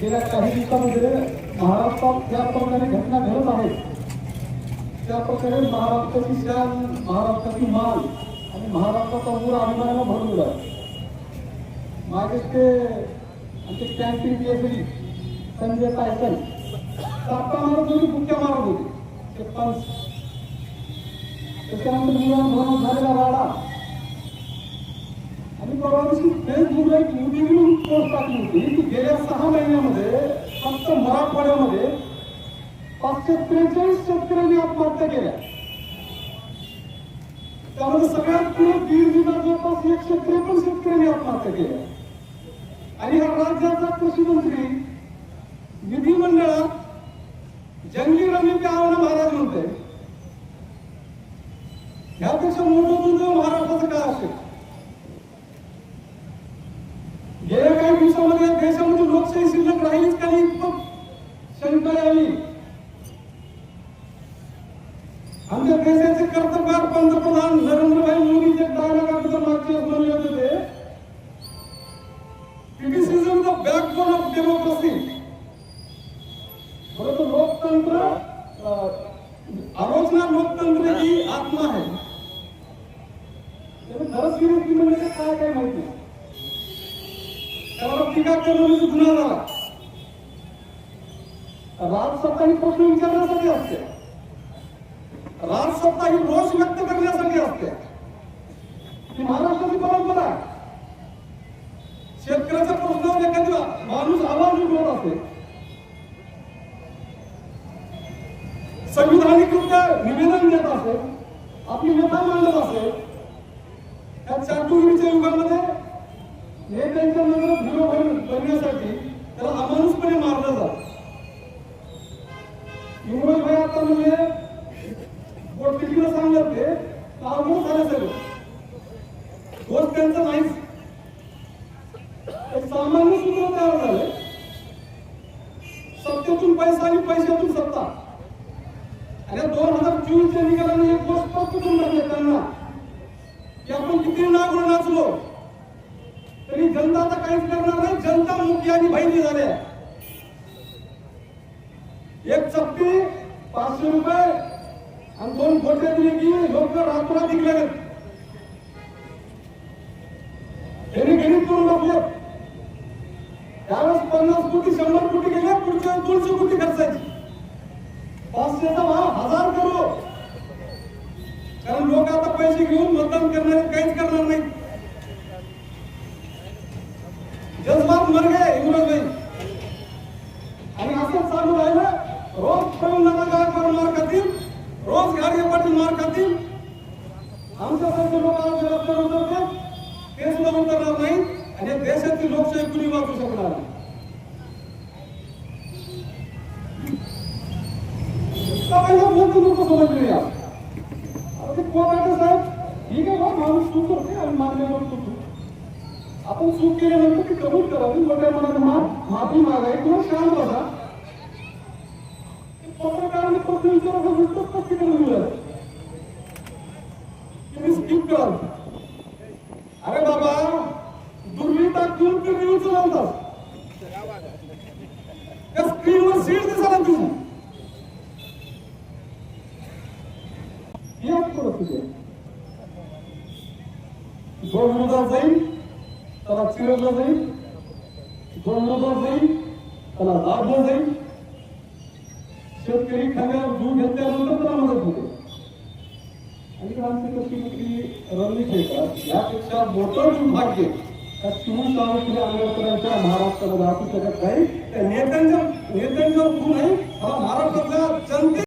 गेल्या काही दिवसामध्ये महाराष्ट्रात ज्या प्रकारे घटना घडत आहेत त्या प्रकारे महाराष्ट्राची शान महाराष्ट्राची मान आणि महाराष्ट्राचा मूळ अभिमानाला भरलेला आहे. मागे ते आमचे कॅन्टीन केसरी संजय टायटल साप्पा मारत होती बुक्या मारत होती त्याच्यानंतर मुलांना भरून झालेला राडा आणि परवा फेसबुकला एक मोठी म्हणून पोस्ट टाकली होती. की गेल्या सहा महिन्यामध्ये फक्त मराठवाड्यामध्ये पाचशे त्रेचाळीस शेतकऱ्यांनी आत्महत्या केल्या. त्यामध्ये सगळ्यात पुढे बीड जिल्हा जवळपास एकशे त्रेपन्न शेतकऱ्यांनी आत्महत्या केल्या. आणि या राज्याचा कृषी मंत्री विधिमंडळात जंगली रमी आव्हान आमच्या देशाचे कर्तव्यगार पंतप्रधान नरेंद्रभाई मोदी जे डायलॉग अगोदर मागचे म्हणले होते ते criticism the backbone of democracy परंतु लोकतंत्र आलोचना लोकतंत्र ही। आत्मा आहे खरंच सिरियसली म्हणजे ते काय काय माहिती. त्यावर टीका करणं म्हणजे गुन्हा झाला राजसत्ता ही प्रश्न विचारण्यासाठी असते राजसत्ता ही रोष व्यक्त करण्यासाठी असते. ही महाराष्ट्राची परंपरा आहे. शेतकऱ्याच्या प्रश्नावर एखादी म्हणजे माणूस आवाज उठवत असेल संविधानिकरित्या निवेदन देत असेल आपली व्यथा मांडत असेल त्या चाटुकीच्या युगामध्ये नेत्यांच्या नजरेत हिरो बनण्यासाठी त्याला अमानुषपणे अवघड झालं सगळं दोष त्यांचा नाहीच. सामान्य सूत्र तयार झाले सत्तेतून पैसा आणि पैशातून सत्ता. आणि दोन हजार चोवीसच्या निकालाने एक गोष्ट स्पष्ट करून टाकले त्यांना. की आपण किती नागून नाचलो तरी जनता आता काहीच करणार नाही. जनता मुखी आणि बहिणी झाल्या. एक चप्पी पाचशे रुपये आणि दोन खोटे दिले की लोक रात्र दिले त्यांनी गणित करून बसले त्यावेळेस पन्नास कोटी शंभर कोटी गेले पुढच्या दोनशे कोटी खर्चायची. पाचशेचा भाव हजार करो कारण लोक आता पैसे घेऊन मतदान करणारे काहीच करणार नाही जज्बात मर गए भाई आणि असं चालू राहिलं रोज प्रवीण गायकवाड मार खातील रोज गाडगे पाटील मार खातील आमच्यासारखे लोक आमच्या रस्त्यावर उतरते अरे ते कोर्टाचे साहेब ठीक आहे बा माणूस चूक करते आणि मान्य करतो चूक आपण चूक केल्यानंतर ती कबूल करावी मोठ्या मनाने माफ माफी मागावी किंवा शांत बसा पत्रकारांनी प्रश्न विचारायचं उत्तर स्पष्टीकरण दिलं तुम्ही स्किप कराल अरे बाबा दुर्मिता घेऊन ते न्यूज चालवतात जाईल त्याला चिरवलं जाईल. जाईल त्याला जाईल. शेतकरी खाण्यावर दूध घेतल्यानंतर त्याला मदत होते. आणि आमचे कशी आहे यापेक्षा मोठं भाग्य त्या शिवून सावंतपुरी आंबेडकरांच्या महाराष्ट्रामध्ये असू शकत नाही त्या नेत्यांच्या नेत्यांच्या आहे. मला महाराष्ट्रातल्या जनते